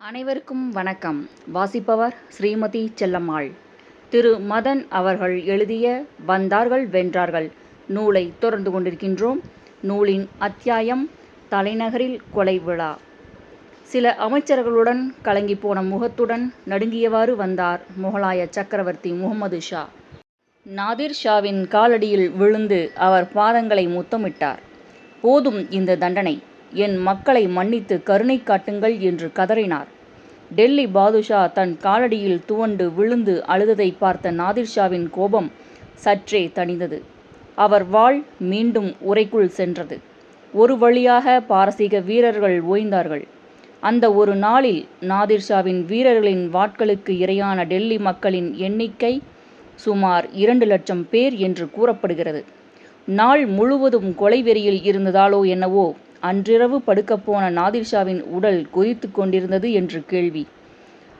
அனைவருக்கும் வணக்கம். வாசிப்பவர் ஸ்ரீமதி செல்லம்மாள். திரு. மதன் அவர்கள் எழுதிய வந்தார்கள் வென்றார்கள் நூலை தொடர்ந்து கொண்டிருக்கின்றோம். நூலின் அத்தியாயம் தலைநகரில் கொலை விழா சில அமைச்சர்களுடன் கலங்கிப்போன முகத்துடன் நடுங்கியவாறு வந்தார் முகலாய சக்கரவர்த்தி முகமது ஷா. நாதிர் ஷாவின் காலடியில் விழுந்து அவர் பாதங்களை முத்தமிட்டார். போதும் இந்த தண்டனை. என் மக்களை மன்னித்து கருணை காட்டுங்கள் என்று கதறினார். டெல்லி பாதுஷா தன் காலடியில் துவண்டு விழுந்து அழுததை பார்த்த நாதிர் ஷாவின் கோபம் சற்றே தணிந்தது. அவர் வாள் மீண்டும் உரைக்குள் சென்றது. ஒரு வழியாக பாரசீக வீரர்கள் ஓய்ந்தார்கள். அந்த ஒரு நாளில் நாதிர் ஷாவின் வீரர்களின் வாட்களுக்கு இரையான டெல்லி மக்களின் எண்ணிக்கை சுமார் இரண்டு லட்சம் பேர் என்று கூறப்படுகிறது. நாள் முழுவதும் கொலை வெறியில் இருந்ததாலோ என்னவோ அன்றிரவு படுக்கப்போன நாதிர்ஷாவின் உடல் கொதித்து கொண்டிருந்தது என்று கேள்வி.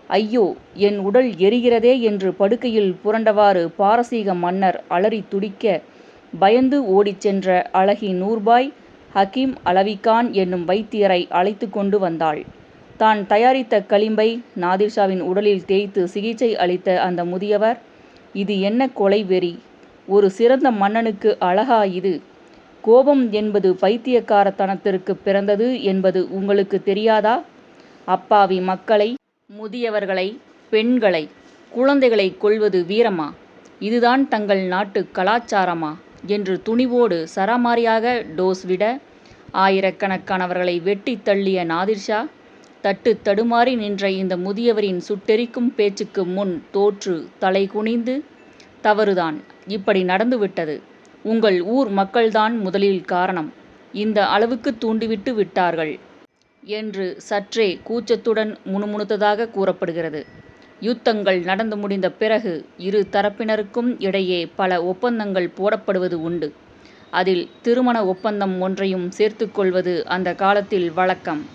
ஐயோ என் உடல் எரிகிறதே என்று படுக்கையில் புரண்டவாறு பாரசீக மன்னர் அலறி துடிக்க பயந்து ஓடிச் சென்ற அழகி நூர்பாய் ஹக்கீம் அலவிகான் என்னும் வைத்தியரை அழைத்து கொண்டு வந்தாள். தான் தயாரித்த களிம்பை நாதிர்ஷாவின் உடலில் தேய்த்து சிகிச்சை அளித்த அந்த முதியவர் இது என்ன கொலை வெறி? ஒரு சிறந்த மன்னனுக்கு அழகா இது. கோபம் என்பது பைத்தியக்காரத்தனத்திற்கு பிறந்தது என்பது உங்களுக்கு தெரியாதா? அப்பாவி மக்களை முதியவர்களை பெண்களை குழந்தைகளை கொள்வது வீரமா? இதுதான் தங்கள் நாட்டு கலாச்சாரமா? என்று துணிவோடு சராமாரியாக டோஸ் விட ஆயிரக்கணக்கானவர்களை வெட்டி தள்ளிய நாதிர்ஷா தட்டு தடுமாறி நின்ற இந்த முதியவரின் சுட்டெரிக்கும் பேச்சுக்கு முன் தோற்று தலை குனிந்து தவறுதான் இப்படி நடந்துவிட்டது. உங்கள் ஊர் மக்கள்தான் முதலில் காரணம். இந்த அளவுக்கு தூண்டிவிட்டு விட்டார்கள். என்று சற்றே கூச்சத்துடன் முணுமுணுத்ததாக கூறப்படுகிறது. யுத்தங்கள் நடந்து முடிந்த பிறகு இரு தரப்பினருக்கும் இடையே பல ஒப்பந்தங்கள் போடப்படுவது உண்டு. அதில் திருமண ஒப்பந்தம் ஒன்றையும் சேர்த்துக்கொள்வது அந்த காலத்தில் வழக்கம்.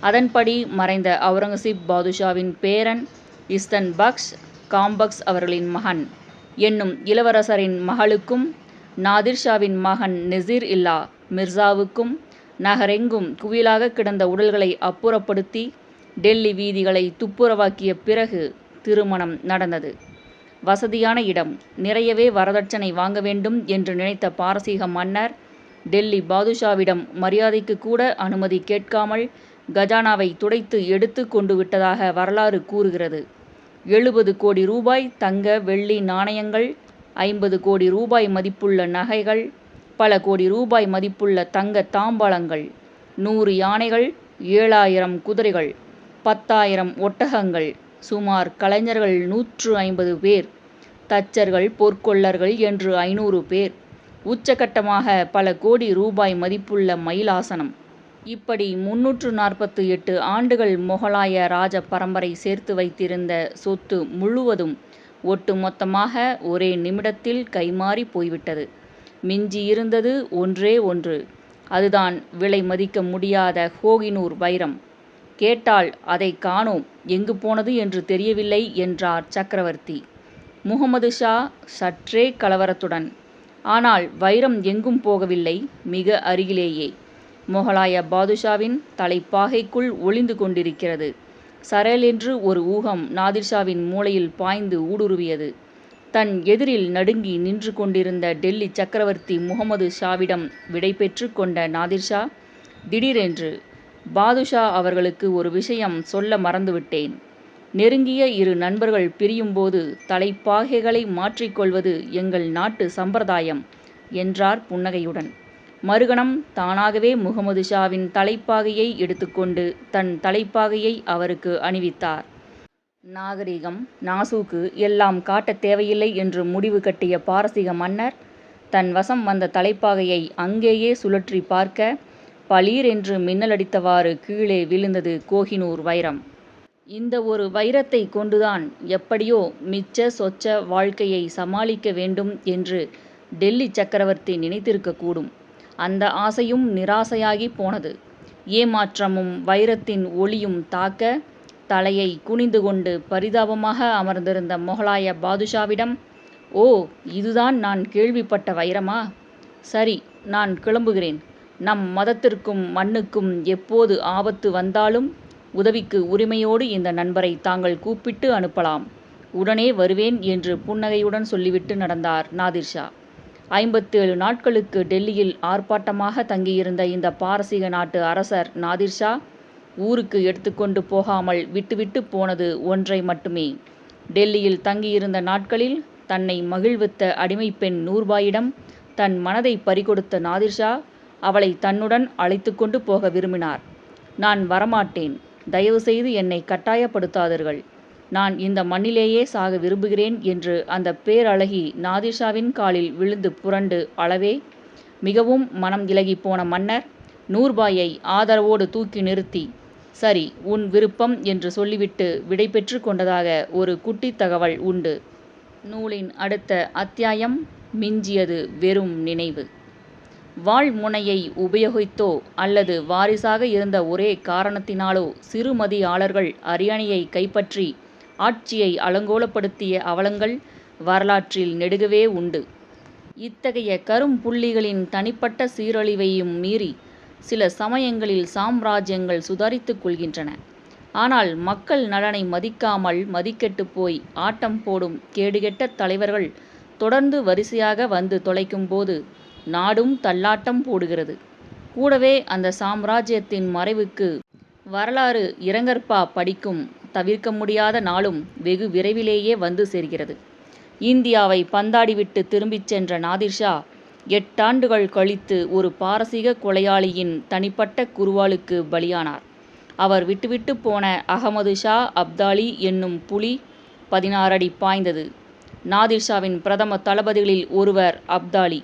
அதன்படி மறைந்த அவுரங்கசீப் பாதுஷாவின் பேரன் இஸ்தன் பக்ஷ் காம்பக்ஸ் அவர்களின் மகன். என்னும் இளவரசரின் மகளுக்கும் நாதிர் ஷாவின் மகன் நெசீர் இல்லா மிர்சாவுக்கும் நகரெங்கும் குவியலாக கிடந்த உடல்களை அப்புறப்படுத்தி டெல்லி வீதிகளை துப்புரவாக்கிய பிறகு திருமணம் நடந்தது. வசதியான இடம். நிறையவே வரதட்சணை வாங்க வேண்டும் என்று நினைத்த பாரசீக மன்னர் டெல்லி பாதுஷாவிடம் மரியாதைக்கு கூட அனுமதி கேட்காமல் கஜானாவை துடைத்து எடுத்து கொண்டு விட்டதாக வரலாறு கூறுகிறது. எழுபது கோடி ரூபாய் தங்க வெள்ளி நாணயங்கள் ஐம்பது கோடி ரூபாய் மதிப்புள்ள நகைகள் பல கோடி ரூபாய் மதிப்புள்ள தங்க தாம்பாளங்கள் நூறு யானைகள் ஏழாயிரம் குதிரைகள் பத்தாயிரம் ஒட்டகங்கள் சுமார் கலைஞர்கள் நூற்று ஐம்பது பேர் தச்சர்கள் பொற்கொள்ளர்கள் என்று ஐநூறு பேர் உச்சகட்டமாக பல கோடி ரூபாய் மதிப்புள்ள மயிலாசனம். இப்படி முன்னூற்று நாற்பத்தி எட்டு ஆண்டுகள் முகலாய ராஜ பரம்பரை சேர்த்து வைத்திருந்த சொத்து முழுவதும் ஒட்டுமொத்தமாக ஒரே நிமிடத்தில் கைமாறி போய்விட்டது. மிஞ்சி இருந்தது ஒன்றே ஒன்று. அதுதான் விலை மதிக்க முடியாத ஹோகினூர் வைரம். கேட்டால் அதை காணோம். எங்கு போனது என்று தெரியவில்லை என்றார் சக்கரவர்த்தி. முகமது ஷா சற்றே கலவரத்துடன் ஆனால் வைரம் எங்கும் போகவில்லை. மிக அருகிலேயே. முகலாய பாதுஷாவின் தலைப்பாகைக்குள் ஒளிந்து கொண்டிருக்கிறது. சரளென்று ஒரு ஊகம் நாதிர்ஷாவின் மூளையில் பாய்ந்து ஊடுருவியது. தன் எதிரில் நடுங்கி நின்று கொண்டிருந்த டெல்லி சக்கரவர்த்தி முகமது ஷாவிடம் விடை பெற்று கொண்ட நாதிர்ஷா திடீரென்று பாதுஷா அவர்களுக்கு ஒரு விஷயம் சொல்ல மறந்துவிட்டேன். நெருங்கிய இரு நண்பர்கள் பிரியும்போது தலைப்பாகைகளை மாற்றிக்கொள்வது எங்கள் நாட்டு சம்பிரதாயம் என்றார் புன்னகையுடன். மறுகணம் தானாகவே முகமது ஷாவின் தலைப்பாகையை எடுத்துக்கொண்டு தன் தலைப்பாகையை அவருக்கு அணிவித்தார். நாகரிகம் நாசூக்கு எல்லாம் காட்டத் தேவையில்லை என்று முடிவு கட்டிய பாரசீக மன்னர் தன் வசம் வந்த தலைப்பாகையை அங்கேயே சுழற்றி பார்க்க பளீர் என்று மின்னலடித்தவாறு கீழே விழுந்தது கோஹினூர் வைரம். இந்த ஒரு வைரத்தை கொண்டுதான் எப்படியோ மிச்ச சொச்ச வாழ்க்கையை சமாளிக்க வேண்டும் என்று டெல்லி சக்கரவர்த்தி நினைத்திருக்கக்கூடும். அந்த ஆசையும் நிராசையாகி போனது. ஏமாற்றமும் வைரத்தின் ஒளியும் தாக்க தலையை குனிந்து கொண்டு பரிதாபமாக அமர்ந்திருந்த முகலாய பாதுஷாவிடம் ஓ இதுதான் நான் கேள்விப்பட்ட வைரமா? சரி நான் கிளம்புகிறேன். நம் மதத்திற்கும் மண்ணுக்கும் எப்போது ஆபத்து வந்தாலும் உதவிக்கு உரிமையோடு இந்த நண்பரை தாங்கள் கூப்பிட்டு அனுப்பலாம். உடனே வருவேன் என்று புன்னகையுடன் சொல்லிவிட்டு நடந்தார் நாதிர்ஷா ஐம்பத்தேழு நாட்களுக்கு டெல்லியில் ஆர்ப்பாட்டமாக தங்கியிருந்த இந்த பாரசீக நாட்டு அரசர் நாதிர்ஷா ஊருக்கு எடுத்துக்கொண்டு போகாமல் விட்டுவிட்டு போனது ஒன்றை மட்டுமே. டெல்லியில் தங்கியிருந்த நாட்களில் தன்னை மகிழ்வித்த அடிமை பெண் நூர்பாயிடம் தன் மனதை பறிகொடுத்த நாதிர்ஷா அவளை தன்னுடன் அழைத்து கொண்டு போக விரும்பினார். நான் வரமாட்டேன். தயவுசெய்து என்னை கட்டாயப்படுத்தாதீர்கள். நான் இந்த மண்ணிலேயே சாக விரும்புகிறேன் என்று அந்த பேரழகி நாதிஷாவின் காலில் விழுந்து புரண்டு அளவே மிகவும் மனம் இலகி போன மன்னர் நூர்பாயை ஆதரவோடு தூக்கி நிறுத்தி சரி உன் விருப்பம் என்று சொல்லிவிட்டு விடை பெற்று கொண்டதாக ஒரு குட்டி தகவல் உண்டு. நூலின் அடுத்த அத்தியாயம் மிஞ்சியது வெறும் நினைவு. வாழ்முனையை உபயோகித்தோ அல்லது வாரிசாக இருந்த ஒரே காரணத்தினாலோ சிறுமதியாளர்கள் அரியணையை கைப்பற்றி ஆட்சியை அலங்கோலப்படுத்திய அவலங்கள் வரலாற்றில் நெடுகவே உண்டு. இத்தகைய கரும்புள்ளிகளின் தனிப்பட்ட சீரழிவையும் மீறி சில சமயங்களில் சாம்ராஜ்யங்கள் சுதாரித்துக் கொள்கின்றன. ஆனால் மக்கள் நலனை மதிக்காமல் மதிக்கெட்டு போய் ஆட்டம் போடும் கேடுகெட்ட தலைவர்கள் தொடர்ந்து வரிசையாக வந்து தொலைக்கும்போது நாடும் தள்ளாட்டம் போடுகிறது. கூடவே அந்த சாம்ராஜ்யத்தின் மறைவுக்கு வரலாறு இரங்கற்பா படிக்கும் தவிர்க்க முடியாத நாளும் வெகு விரைவிலேயே வந்து சேர்கிறது. இந்தியாவை பந்தாடிவிட்டு திரும்பிச் சென்ற நாதிர்ஷா எட்டாண்டுகள் கழித்து ஒரு பாரசீக கொலையாளியின் தனிப்பட்ட குருவாளுக்கு பலியானார். அவர் விட்டுவிட்டு போன அகமது ஷா அப்தாலி என்னும் புலி பதினாறடி பாய்ந்தது. நாதிர்ஷாவின் பிரதம தளபதிகளில் ஒருவர் அப்தாலி.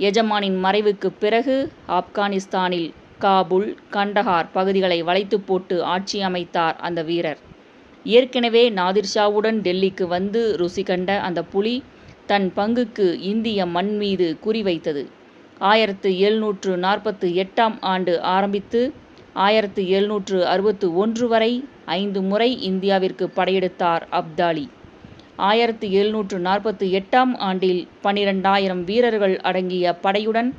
எஜமானின் மறைவுக்கு பிறகு ஆப்கானிஸ்தானில் காபுல் கண்டஹார் பகுதிகளை வளைத்து போட்டு ஆட்சி அமைத்தார் அந்த வீரர். ஏற்கனவே நாதிர்ஷாவுடன் டெல்லிக்கு வந்து ருசி கண்ட அந்த புலி தன் பங்குக்கு இந்திய மண் மீது குறிவைத்தது ஆயிரத்து எழுநூற்று நாற்பத்து எட்டாம் ஆண்டு ஆரம்பித்து ஆயிரத்து எழுநூற்று அறுபத்து ஒன்று வரை ஐந்து முறை இந்தியாவிற்கு படையெடுத்தார் அப்தாலி. ஆயிரத்து எழுநூற்று நாற்பத்து எட்டாம் ஆண்டில் பனிரெண்டாயிரம் வீரர்கள் அடங்கிய படையுடன்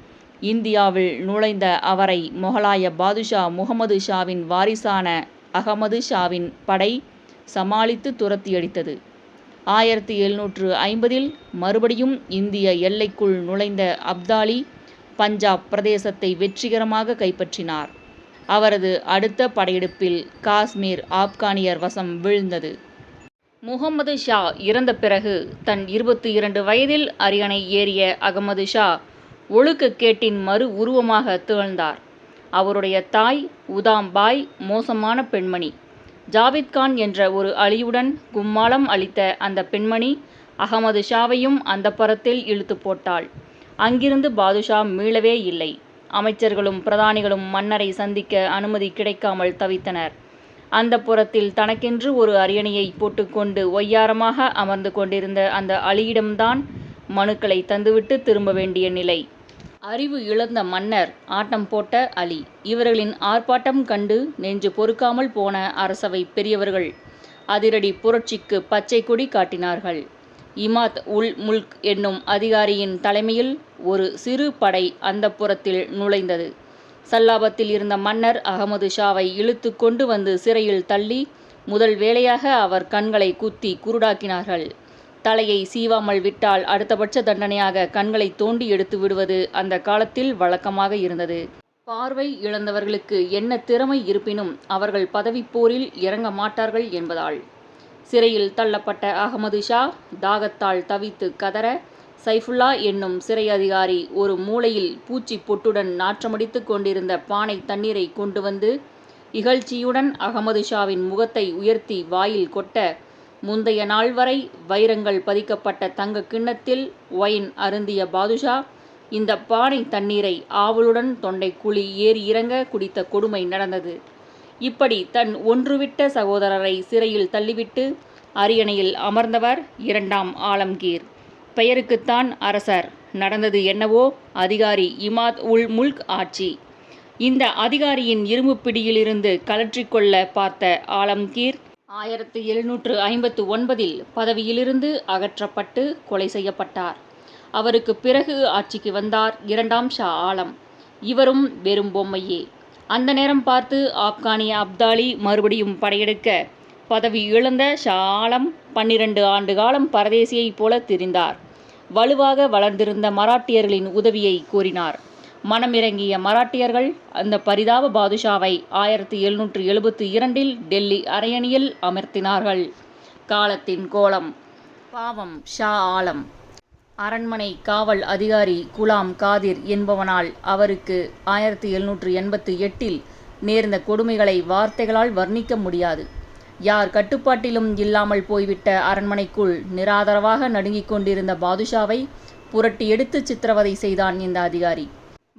இந்தியாவில் நுழைந்த அவரை மொகலாய பாதுஷா முகமது ஷாவின் வாரிசான அகமது ஷாவின் படை சமாளித்து துரத்தியடித்தது. ஆயிரத்தி எழுநூற்று ஐம்பதில் மறுபடியும் இந்திய எல்லைக்குள் நுழைந்த அப்தாலி பஞ்சாப் பிரதேசத்தை வெற்றிகரமாக கைப்பற்றினார். அவரது அடுத்த படையெடுப்பில் காஷ்மீர் ஆப்கானியர் வசம் வீழ்ந்தது. முகமது ஷா இறந்த பிறகு தன் இருபத்தி இரண்டு வயதில் அரியணை ஏறிய அகமது ஷா ஒழுக்கக்கேட்டின் மறு உருவமாக திகழ்ந்தார். அவருடைய தாய் உதாம்பாய் மோசமான பெண்மணி. ஜாவித் கான் என்ற ஒரு அலியுடன் கும்மாளம் அளித்த அந்த பெண்மணி அகமது ஷாவையும் அந்த பரத்தில் இழுத்து போட்டாள். அங்கிருந்து பாதுஷா மீளவே இல்லை. அமைச்சர்களும் பிரதானிகளும் மன்னரை சந்திக்க அனுமதி கிடைக்காமல் தவித்தனர். அந்த புறத்தில் தனக்கென்று ஒரு அரியணையை போட்டுக்கொண்டு ஒய்யாரமாக அமர்ந்து கொண்டிருந்த அந்த அலியிடம்தான் மனுக்களை தந்துவிட்டு திரும்ப வேண்டிய நிலை. அறிவு இழந்த மன்னர் ஆட்டம் போட்ட அலி. இவர்களின் ஆர்ப்பாட்டம் கண்டு நெஞ்சு பொறுக்காமல் போன அரசவை பெரியவர்கள் அதிரடி புரட்சிக்கு பச்சை கொடி காட்டினார்கள். இமாத் உல் முல்க் என்னும் அதிகாரியின் தலைமையில் ஒரு சிறு படை அந்த புறத்தில் நுழைந்தது. சல்லாபத்தில் இருந்த மன்னர் அகமது ஷாவை இழுத்து கொண்டு வந்து சிறையில் தள்ளி முதல் வேளையாக அவர் கண்களை குத்தி குருடாக்கினார்கள். தலையை சீவாமல் விட்டால் அடுத்தபட்ச தண்டனையாக கண்களை தோண்டி எடுத்து விடுவது அந்த காலத்தில் வழக்கமாக இருந்தது. பார்வை இழந்தவர்களுக்கு என்ன திறமை இருப்பினும் அவர்கள் பதவிப்போரில் இறங்க மாட்டார்கள் என்பதால். சிறையில் தள்ளப்பட்ட அகமது ஷா தாகத்தால் தவித்து கதற சைஃபுல்லா என்னும் சிறை அதிகாரி ஒரு மூலையில் பூச்சி பொட்டுடன் நாற்றமடித்து கொண்டிருந்த பானை தண்ணீரை கொண்டு வந்து இகழ்ச்சியுடன் அகமது ஷாவின் முகத்தை உயர்த்தி வாயில் கொட்ட முந்தைய நாள் வரை வைரங்கள் பதிக்கப்பட்ட தங்க கிண்ணத்தில் ஒயின் அருந்திய பாதுஷா இந்த பானை தண்ணீரை ஆவலுடன் தொண்டை குழி ஏறி இறங்க குடித்த கொடுமை நடந்தது. இப்படி தன் ஒன்றுவிட்ட சகோதரரை சிறையில் தள்ளிவிட்டு அரியணையில் அமர்ந்தவர் இரண்டாம் ஆலம்கீர். பெயருக்குத்தான் அரசர். நடந்தது என்னவோ அதிகாரி இமாத் உல் முல்க் ஆட்சி. இந்த அதிகாரியின் இரும்பு பிடியிலிருந்து கலற்றிக்கொள்ள பார்த்த ஆலம்கீர் ஆயிரத்து எழுநூற்று ஐம்பத்து ஒன்பதில் பதவியிலிருந்து அகற்றப்பட்டு கொலை செய்யப்பட்டார். அவருக்கு பிறகு ஆட்சிக்கு வந்தார் இரண்டாம் ஷா ஆலம். இவரும் வெறும் பொம்மையே. அந்த நேரம் பார்த்து ஆப்கானிய அப்தாலி மறுபடியும் படையெடுக்க பதவி இழந்த ஷா ஆலம் பன்னிரண்டு ஆண்டு காலம் பரதேசியைப் போல திரிந்தார். வலுவாக வளர்ந்திருந்த மராட்டியர்களின் உதவியை கோரினார். மனமிறங்கிய மராட்டியர்கள் அந்த பரிதாப பாதுஷாவை ஆயிரத்தி எழுநூற்று எழுபத்தி இரண்டில் டெல்லி அரையணியில் அமர்த்தினார்கள். காலத்தின் கோலம். பாவம் ஷா ஆலம். அரண்மனை காவல் அதிகாரி குலாம் காதிர் என்பவனால் அவருக்கு ஆயிரத்தி எழுநூற்று எண்பத்தி எட்டில் நேர்ந்த கொடுமைகளை வார்த்தைகளால் வர்ணிக்க முடியாது. யார் கட்டுப்பாட்டிலும் இல்லாமல் போய்விட்ட அரண்மனைக்குள் நிராதரவாக நடுங்கிக் கொண்டிருந்த பாதுஷாவை புரட்டி எடுத்து சித்திரவதை செய்தான் இந்த அதிகாரி.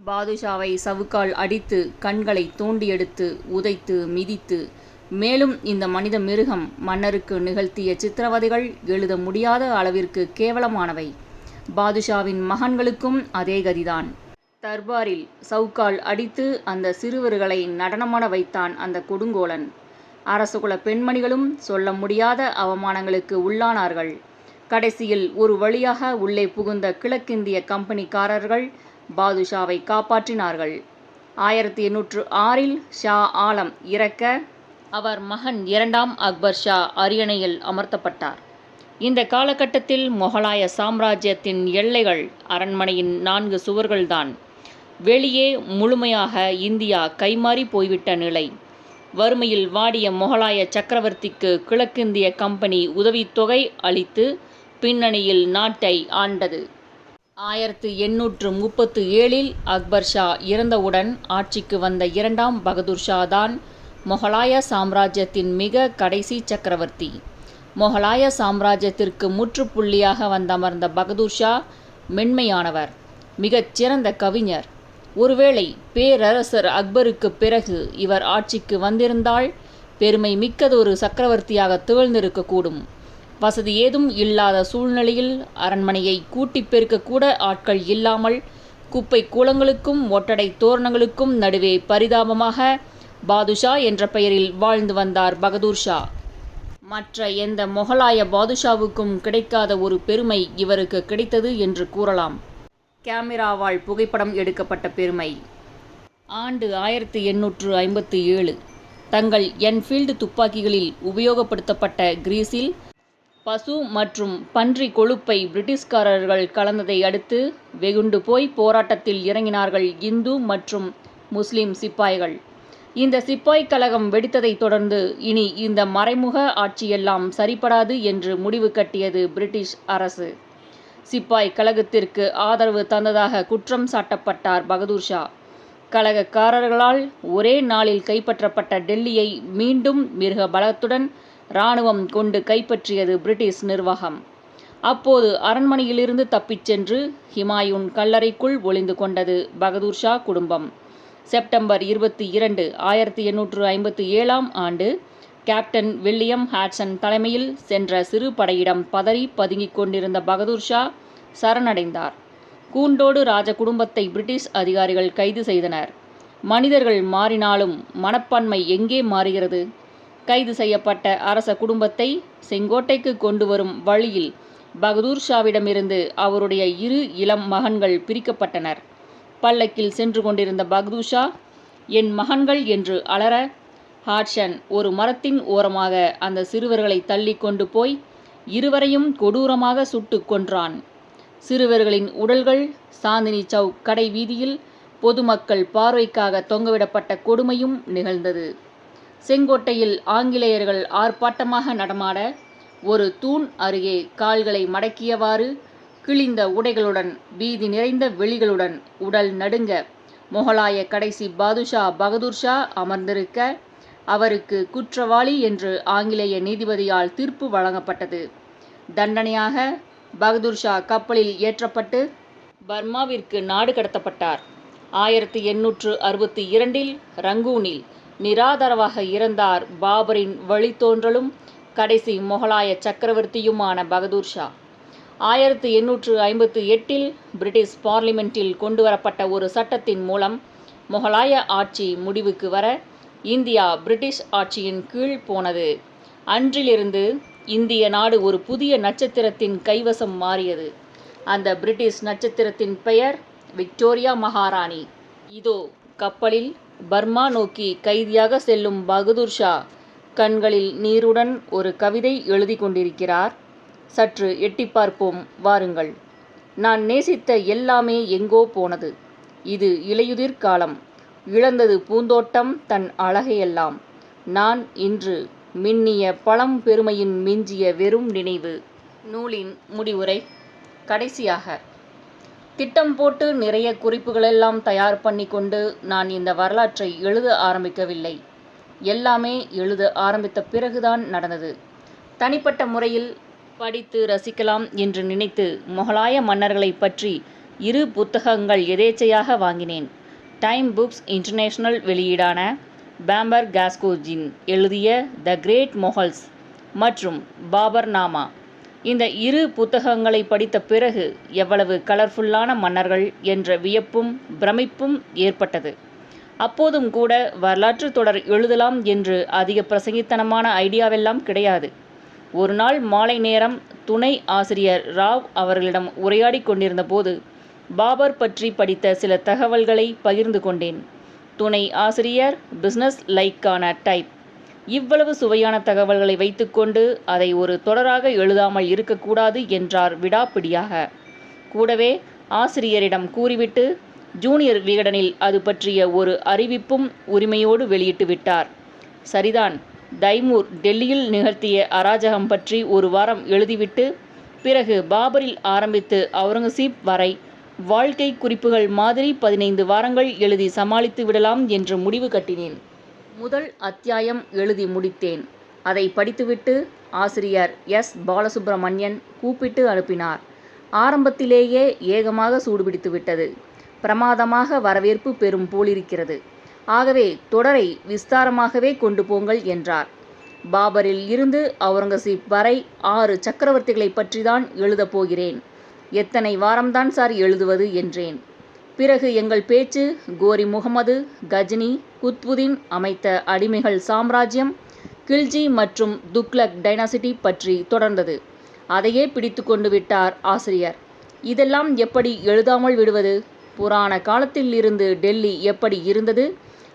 பாதுஷாவை சவுக்கால் அடித்து கண்களை தோண்டி எடுத்து உதைத்து மிதித்து மேலும் இந்த மனித மிருகம் மன்னருக்கு நிகழ்த்திய சித்திரவதைகள் எழுத முடியாத அளவிற்கு கேவலமானவை. பாதுஷாவின் மகன்களுக்கும் அதே கதிதான். தர்பாரில் சவுக்கால் அடித்து அந்த சிறுவர்களை நடனமாட வைத்தான் அந்த கொடுங்கோலன். அரசகுல பெண்மணிகளும் சொல்ல முடியாத அவமானங்களுக்கு உள்ளானார்கள். கடைசியில் ஒரு வழியாக உள்ளே புகுந்த கிழக்கிந்திய கம்பெனிக்காரர்கள் பாதுஷாவை காப்பாற்றினார்கள். ஆயிரத்தி எண்ணூற்று ஆறில் ஷா ஆலம் இறக்க அவர் மகன் இரண்டாம் அக்பர் ஷா அரியணையில் அமர்த்தப்பட்டார். இந்த காலகட்டத்தில் மொகலாய சாம்ராஜ்யத்தின் எல்லைகள் அரண்மனையின் நான்கு சுவர்கள்தான். வெளியே முழுமையாக இந்தியா கைமாறி போய்விட்ட நிலை. வறுமையில் வாடிய மொகலாய சக்கரவர்த்திக்கு கிழக்கிந்திய கம்பெனி உதவித்தொகை அளித்து பின்னணியில் நாட்டை ஆண்டது. ஆயிரத்து எண்ணூற்று முப்பத்து ஏழில் அக்பர் ஷா இறந்தவுடன் ஆட்சிக்கு வந்த இரண்டாம் பகதூர் ஷா தான் மொகலாய சாம்ராஜ்யத்தின் மிக கடைசி சக்கரவர்த்தி. மொகலாய சாம்ராஜ்யத்திற்கு முற்றுப்புள்ளியாக வந்தமர்ந்த பகதூர் ஷா மென்மையானவர் மிகச் சிறந்த கவிஞர். ஒருவேளை பேரரசர் அக்பருக்கு பிறகு இவர் ஆட்சிக்கு வந்திருந்தால் பெருமை மிக்கதொரு சக்கரவர்த்தியாக திகழ்ந்திருக்கக்கூடும். வசதி ஏதும் இல்லாத சூழ்நிலையில் அரண்மனையை கூட்டிப் பெருக்கக்கூட ஆட்கள் இல்லாமல் குப்பை கூலங்களுக்கும் ஒட்டடை தோரணங்களுக்கும் நடுவே பரிதாபமாக பாதுஷா என்ற பெயரில் வாழ்ந்து வந்தார் பகதூர் ஷா. மற்ற எந்த மொகலாய பாதுஷாவுக்கும் கிடைக்காத ஒரு பெருமை இவருக்கு கிடைத்தது என்று கூறலாம். கேமராவால் புகைப்படம் எடுக்கப்பட்ட பெருமை. ஆண்டு ஆயிரத்தி எண்ணூற்று ஐம்பத்தி ஏழு. தங்கள் என்ஃபீல்டு துப்பாக்கிகளில் உபயோகப்படுத்தப்பட்ட கிரீஸில் பசு மற்றும் பன்றி கொழுப்பை பிரிட்டிஷ்காரர்கள் கலந்ததை அடுத்து வெகுண்டு போய் போராட்டத்தில் இறங்கினார்கள் இந்து மற்றும் முஸ்லிம் சிப்பாய்கள். இந்த சிப்பாய் கழகம் வெடித்ததைத் தொடர்ந்து இனி இந்த மறைமுக ஆட்சியெல்லாம் சரிப்படாது என்று முடிவு கட்டியது பிரிட்டிஷ் அரசு. சிப்பாய் கழகத்திற்கு ஆதரவு தந்ததாக குற்றம் சாட்டப்பட்டார் பகதூர் ஷா. கழகக்காரர்களால் ஒரே நாளில் கைப்பற்றப்பட்ட டெல்லியை மீண்டும் மிருக பலத்துடன் இராணுவம் கொண்டு கைப்பற்றியது பிரிட்டிஷ் நிர்வாகம். அப்போது அரண்மனையிலிருந்து தப்பிச் சென்று ஹிமாயூன் கல்லறைக்குள் ஒளிந்து கொண்டது பகதூர் ஷா குடும்பம். செப்டம்பர் இருபத்தி இரண்டு ஆயிரத்தி எண்ணூற்று ஐம்பத்தி ஏழாம் ஆண்டு கேப்டன் வில்லியம் ஹாட்சன் தலைமையில் சென்ற சிறு படையிடம் பதறி பதுங்கிக் கொண்டிருந்த பகதூர் ஷா சரணடைந்தார். கூண்டோடு ராஜ குடும்பத்தை பிரிட்டிஷ் அதிகாரிகள் கைது செய்தனர். மனிதர்கள் மாறினாலும் மனப்பான்மை எங்கே மாறுகிறது? கைது செய்யப்பட்ட அரச குடும்பத்தை செங்கோட்டைக்கு கொண்டு வரும் வழியில் பகதூர் ஷாவிடமிருந்து அவருடைய இரு இளம் மகன்கள் பிரிக்கப்பட்டனர். பல்லக்கில் சென்று கொண்டிருந்த பகதூஷா என் மகன்கள் என்று அலற ஹாட்ஷன் ஒரு மரத்தின் ஓரமாக அந்த சிறுவர்களை தள்ளி கொண்டு போய் இருவரையும் கொடூரமாக சுட்டு கொன்றான். சிறுவர்களின் உடல்கள் சாந்தினி சவுக் கடை வீதியில் பொதுமக்கள் பார்வைக்காக தொங்கவிடப்பட்ட கொடுமையும் நிகழ்ந்தது. செங்கோட்டையில் ஆங்கிலேயர்கள் ஆர்ப்பாட்டமாக நடமாட ஒரு தூண் அருகே கால்களை மடக்கியவாறு கிழிந்த உடைகளுடன் பீதி நிறைந்த வெளிகளுடன் உடல் நடுங்க முகலாய கடைசி பாதுஷா பகதூர் ஷா அமர்ந்திருக்க அவருக்கு குற்றவாளி என்று ஆங்கிலேய நீதிபதியால் தீர்ப்பு வழங்கப்பட்டது. தண்டனையாக பகதூர் ஷா கப்பலில் ஏற்றப்பட்டு பர்மாவிற்கு நாடு கடத்தப்பட்டார். ஆயிரத்தி எண்ணூற்று அறுபத்தி இரண்டில் ரங்கூனில் நிராதரவாக இறந்தார் பாபரின் வழித்தோன்றலும் கடைசி மொகலாய சக்கரவர்த்தியுமான பகதூர் ஷா. ஆயிரத்தி எண்ணூற்று ஐம்பத்தி எட்டில் பிரிட்டிஷ் பார்லிமெண்ட்டில் கொண்டுவரப்பட்ட ஒரு சட்டத்தின் மூலம் மொகலாய ஆட்சி முடிவுக்கு வர இந்தியா பிரிட்டிஷ் ஆட்சியின் கீழ் போனது. அன்றிலிருந்து இந்திய நாடு ஒரு புதிய நட்சத்திரத்தின் கைவசம் மாறியது. அந்த பிரிட்டிஷ் நட்சத்திரத்தின் பெயர் விக்டோரியா மகாராணி. இதோ கப்பலில் பர்மா நோக்கி கைதியாக செல்லும் பகதூர் ஷா கண்களில் நீருடன் ஒரு கவிதை எழுதி கொண்டிருக்கிறார். சற்று எட்டிப் பார்ப்போம் வாருங்கள். நான் நேசித்த எல்லாமே எங்கோ போனது. இது இலையுதிர் காலம். இழந்தது பூந்தோட்டம் தன் அழகையெல்லாம். நான் இன்று மின்னிய பழம் பெருமையின் மிஞ்சிய வெறும் நினைவு. நூலின் முடிவுரை கடைசியாக. திட்டம் போட்டு நிறைய குறிப்புகளெல்லாம் தயார் பண்ணி கொண்டு நான் இந்த வரலாற்றை எழுத ஆரம்பிக்கவில்லை. எல்லாமே எழுத ஆரம்பித்த பிறகுதான் நடந்தது. தனிப்பட்ட முறையில் படித்து ரசிக்கலாம் என்று நினைத்து முகலாய மன்னர்களை பற்றி இரு புத்தகங்கள் எதேச்சையாக வாங்கினேன். டைம் புக்ஸ் இன்டர்நேஷனல் வெளியீடான பேம்பர் காஸ்கோஜின் எழுதிய த கிரேட் மொஹல்ஸ் மற்றும் பாபர் நாமா இந்த இரு புத்தகங்களை படித்த பிறகு எவ்வளவு கலர்ஃபுல்லான மன்னர்கள் என்ற வியப்பும் பிரமிப்பும் ஏற்பட்டது. அப்போதும் கூட வரலாற்று தொடர் எழுதலாம் என்று அதிக பிரசங்கித்தனமான ஐடியாவெல்லாம் கிடையாது. ஒரு நாள் மாலை நேரம் துணை ஆசிரியர் ராவ் அவர்களிடம் உரையாடி கொண்டிருந்த போது பாபர் பற்றி படித்த சில தகவல்களை பகிர்ந்து கொண்டேன். துணை ஆசிரியர் பிஸ்னஸ் லைக்கான டைப் இவ்வளவு சுவையான தகவல்களை வைத்துக்கொண்டு அதை ஒரு தொடராக எழுதாமல் இருக்கக்கூடாது என்றார் விடாப்பிடியாக. கூடவே ஆசிரியரிடம் கூறிவிட்டு ஜூனியர் விகடனில் அது பற்றிய ஒரு அறிவிப்பும் உரிமையோடு வெளியிட்டு விட்டார். சரிதான் தைமூர் டெல்லியில் நிகழ்த்திய அராஜகம் பற்றி ஒரு வாரம் எழுதிவிட்டு பிறகு பாபரில் ஆரம்பித்து அவுரங்கசீப் வரை வாழ்க்கை குறிப்புகள் மாதிரி பதினைந்து வாரங்கள் எழுதி சமாளித்து விடலாம் என்று முடிவு கட்டினேன். முதல் அத்தியாயம் எழுதி முடித்தேன். அதை படித்துவிட்டு ஆசிரியர் எஸ். பாலசுப்பிரமணியன் கூப்பிட்டு அனுப்பினார். ஆரம்பத்திலேயே ஏகமாக சூடுபிடித்து விட்டது. பிரமாதமாக வரவேற்பு பெறும் போலிருக்கிறது. ஆகவே தொடரை விஸ்தாரமாகவே கொண்டு போங்கள் என்றார். பாபரில் இருந்து அவுரங்கசீப் வரை ஆறு சக்கரவர்த்திகளை பற்றிதான் எழுதப் போகிறேன். எத்தனை வாரம்தான் சார் எழுதுவது என்றேன். பிறகு எங்கள் பேச்சு கோரி முகமது கஜினி குத்புதீன் அமைத்த அடிமைகள் சாம்ராஜ்யம் கில்ஜி மற்றும் துக்லக் டைனாசிட்டி பற்றி தொடர்ந்தது. அதையே பிடித்து கொண்டு விட்டார் ஆசிரியர். இதெல்லாம் எப்படி எழுதாமல் விடுவது? புராண காலத்தில் இருந்து டெல்லி எப்படி இருந்தது?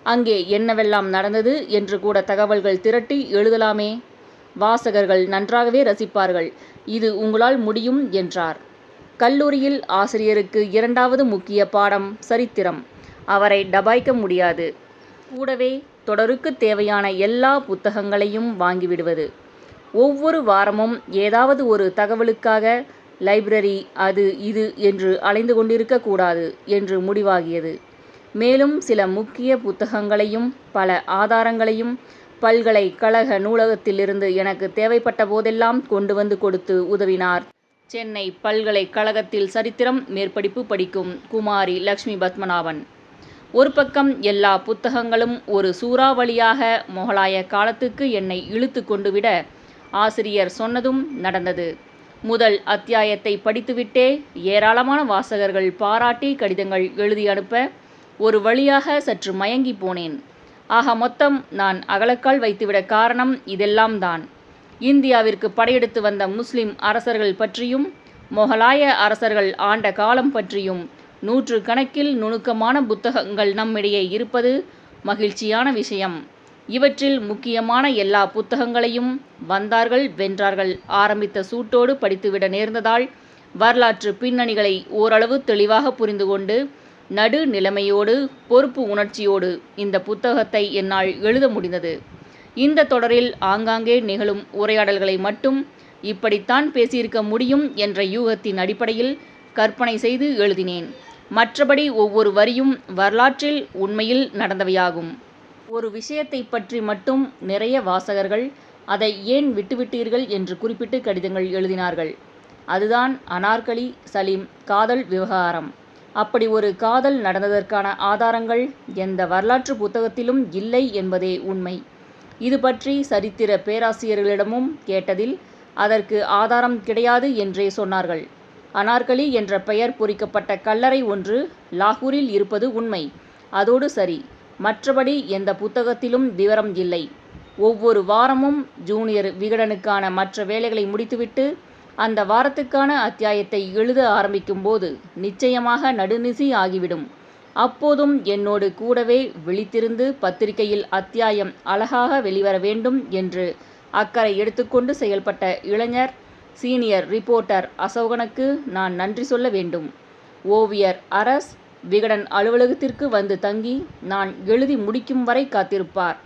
அங்கே என்னவெல்லாம் நடந்தது என்று கூட தகவல்கள் திரட்டி எழுதலாமே. வாசகர்கள் நன்றாகவே ரசிப்பார்கள். இது உங்களால் முடியும் என்றார். கல்லூரியில் ஆசிரியருக்கு இரண்டாவது முக்கிய பாடம் சரித்திரம். அவரை டபாய்க்க முடியாது. கூடவே தொடருக்கு தேவையான எல்லா புத்தகங்களையும் வாங்கிவிடுவது. ஒவ்வொரு வாரமும் ஏதாவது ஒரு தகவலுக்காக லைப்ரரி அது இது என்று அலைந்து கொண்டிருக்கக்கூடாது என்று முடிவாகியது. மேலும் சில முக்கிய புத்தகங்களையும் பல ஆதாரங்களையும் பல்கலைக்கழக நூலகத்திலிருந்து எனக்கு தேவைப்பட்ட போதெல்லாம் கொண்டு வந்து கொடுத்து உதவினார். சென்னை பல்கலைக்கழகத்தில் சரித்திரம் மேற்படிப்பு படிக்கும் குமாரி லக்ஷ்மி பத்மநாபன். ஒரு பக்கம் எல்லா புத்தகங்களும் ஒரு சூறாவளியாக மொகலாய காலத்துக்கு என்னை இழுத்து கொண்டு விட ஆசிரியர் சொன்னதும் நடந்தது. முதல் அத்தியாயத்தை படித்துவிட்டே ஏராளமான வாசகர்கள் பாராட்டி கடிதங்கள் எழுதி அனுப்ப ஒரு வழியாக சற்று மயங்கி போனேன். ஆக மொத்தம் நான் அகலக்கால் வைத்துவிட காரணம் இதெல்லாம் தான். இந்தியாவிற்கு படையெடுத்து வந்த முஸ்லிம் அரசர்கள் பற்றியும் மொகலாய அரசர்கள் ஆண்ட காலம் பற்றியும் நூற்று கணக்கில் நுணுக்கமான புத்தகங்கள் நம்மிடையே இருப்பது மகிழ்ச்சியான விஷயம். இவற்றில் முக்கியமான எல்லா புத்தகங்களையும் வந்தார்கள் வென்றார்கள். ஆரம்பித்த சூட்டோடு படித்துவிட நேர்ந்ததால் வரலாற்று பின்னணிகளை ஓரளவு தெளிவாக புரிந்து கொண்டு நடு நிலைமையோடு பொறுப்பு உணர்ச்சியோடு இந்த புத்தகத்தை என்னால் எழுத முடிந்தது. இந்த தொடரில் ஆங்காங்கே நிகழும் உரையாடல்களை மட்டும் இப்படித்தான் பேசியிருக்க முடியும் என்ற யூகத்தின் அடிப்படையில் கற்பனை செய்து எழுதினேன். மற்றபடி ஒவ்வொரு வரியும் வரலாற்றில் உண்மையில் நடந்தவையாகும். ஒரு விஷயத்தை பற்றி மட்டும் நிறைய வாசகர்கள் அதை ஏன் விட்டுவிட்டீர்கள் என்று குறிப்பிட்டு கடிதங்கள் எழுதினார்கள். அதுதான் அனார்கலி சலீம் காதல் விவகாரம். அப்படி ஒரு காதல் நடந்ததற்கான ஆதாரங்கள் எந்த வரலாற்று புத்தகத்திலும் இல்லை என்பதே உண்மை. இது பற்றி சரித்திர பேராசிரியர்களிடமும் கேட்டதில் அதற்கு ஆதாரம் கிடையாது என்றே சொன்னார்கள். அனார்கலி என்ற பெயர் பொறிக்கப்பட்ட கல்லறை ஒன்று லாகூரில் இருப்பது உண்மை. அதோடு சரி மற்றபடி எந்த புத்தகத்திலும் விவரம் இல்லை. ஒவ்வொரு வாரமும் ஜூனியர் விகடனுக்கான மற்ற வேலைகளை முடித்துவிட்டு அந்த வாரத்துக்கான அத்தியாயத்தை எழுத ஆரம்பிக்கும்போது நிச்சயமாக நடுநிசி ஆகிவிடும். அப்போதும் என்னோடு கூடவே விழித்திருந்து பத்திரிகையில் அத்தியாயம் அழகாக வெளிவர வேண்டும் என்று அக்கறை எடுத்துக்கொண்டு செயல்பட்ட இளைஞர் சீனியர் ரிப்போர்ட்டர் அசோகனுக்கு நான் நன்றி சொல்ல வேண்டும். ஓவியர் அரஸ் விகடன் அலுவலகத்திற்கு வந்து தங்கி நான் எழுதி முடிக்கும் வரை காத்திருப்பார்.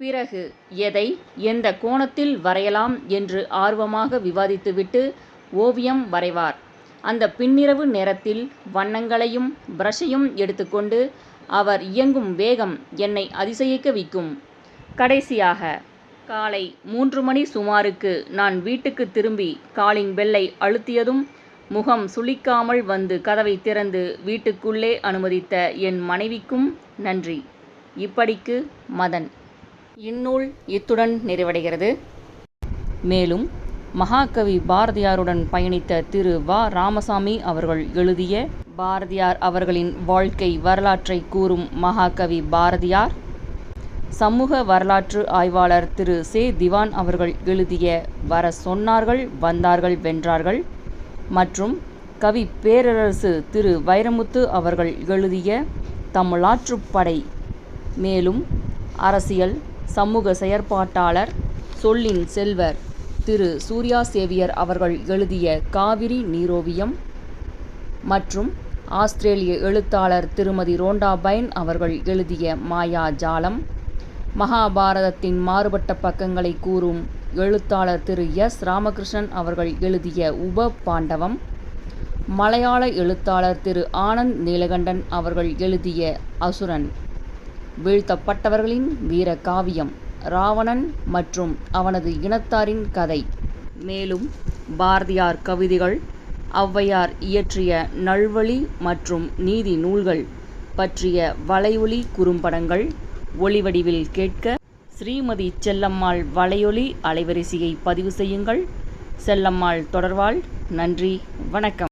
பிறகு எதை எந்த கோணத்தில் வரையலாம் என்று ஆர்வமாக விவாதித்துவிட்டு ஓவியம் வரைவார். அந்த பின்னிரவு நேரத்தில் வண்ணங்களையும் பிரஷையும் எடுத்துக்கொண்டு அவர் இயங்கும் வேகம் என்னை அதிசயிக்க வைக்கும். கடைசியாக காலை மூன்று மணி சுமாருக்கு நான் வீட்டுக்குத் திரும்பி காலிங் பெல்லை அழுத்தியதும் முகம் சுளிக்காமல் வந்து கதவை திறந்து வீட்டுக்குள்ளே அனுமதித்த என் மனைவிக்கும் நன்றி. இப்படிக்கு மதன். இந்நூல் இத்துடன் நிறைவடைகிறது. மேலும் மகாகவி பாரதியாருடன் பயணித்த திரு. வ. ராமசாமி அவர்கள் எழுதிய பாரதியார் அவர்களின் வாழ்க்கை வரலாற்றைக் கூறும் மகாகவி பாரதியார் சமூக வரலாற்று ஆய்வாளர் திரு. செ. திவான் அவர்கள் எழுதிய வர சொன்னார்கள் வந்தார்கள் வென்றார்கள் மற்றும் கவி பேரரசு திரு. வைரமுத்து அவர்கள் எழுதிய தமிழாற்றுப்படை மேலும் அரசியல் சமூக செயற்பாட்டாளர் சொல்லின் செல்வர் திரு. சூர்யா சேவியர் அவர்கள் எழுதிய காவிரி நீரோவியம் மற்றும் ஆஸ்திரேலிய எழுத்தாளர் திருமதி. ரோண்டா பைன் அவர்கள் எழுதிய மாயா ஜாலம் மகாபாரதத்தின் மாறுபட்ட பக்கங்களைக் கூறும் எழுத்தாளர் திரு. எஸ். ராமகிருஷ்ணன் அவர்கள் எழுதிய உப பாண்டவம் மலையாள எழுத்தாளர் திரு. ஆனந்த் நீலகண்டன் அவர்கள் எழுதிய அசுரன் வீழ்த்தப்பட்டவர்களின் வீர காவியம் ராவணன் மற்றும் அவனது இனத்தாரின் கதை மேலும் பாரதியார் கவிதைகள் ஔவையார் இயற்றிய நல்வழி மற்றும் நீதி நூல்கள் பற்றிய வலையொலி குறும்படங்கள் ஒளிவடிவில் கேட்க ஸ்ரீமதி செல்லம்மாள் வலையொலி அலைவரிசையை பதிவு செய்யுங்கள் செல்லம்மாள் தொடர்வாள் நன்றி வணக்கம்.